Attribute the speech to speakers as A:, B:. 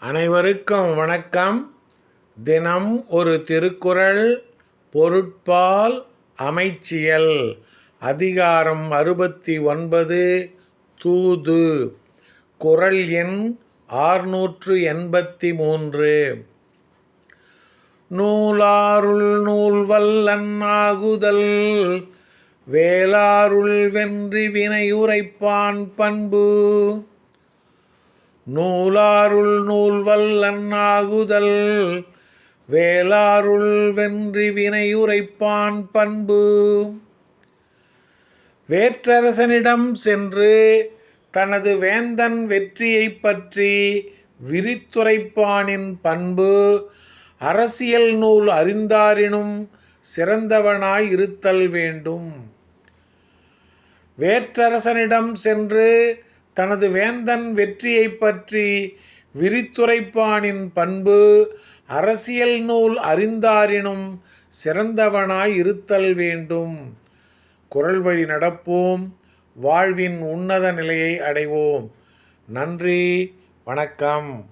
A: அனைவருக்கும் வணக்கம். தினம் ஒரு திருக்குறள் பொருட்பால் அமைச்சியல். அதிகாரம் அறுபத்தி ஒன்பது தூது. குறள் எண் ஆறுநூற்று எண்பத்தி மூன்று. நூலாருள் நூல்வல்லன் ஆகுதல் வேளாருள் வென்றி வினையுரைப்பான் பண்பு. நூலாருள் நூல் வல்லன்னாகுதல் வேளாருள் வென்றி வினையுரைப்பான் பண்பு. வேற்றரசனிடம் சென்று தனது வேந்தன் வெற்றியைப் பற்றி விரித்துரைப்பானின் பண்பு அரசியல் நூல் அறிந்தாரினும் சிறந்தவனாய் இருத்தல் வேண்டும். வேற்றரசனிடம் சென்று தனது வேந்தன் வெற்றியைப் பற்றி விரித்துரைப்பானின் பண்பு அரசியல் நூல் அறிந்தாரினும் சிறந்தவனாய் இருத்தல் வேண்டும். குரல் வழி நடப்போம். வாழ்வின் உன்னத நிலையை அடைவோம். நன்றி. வணக்கம்.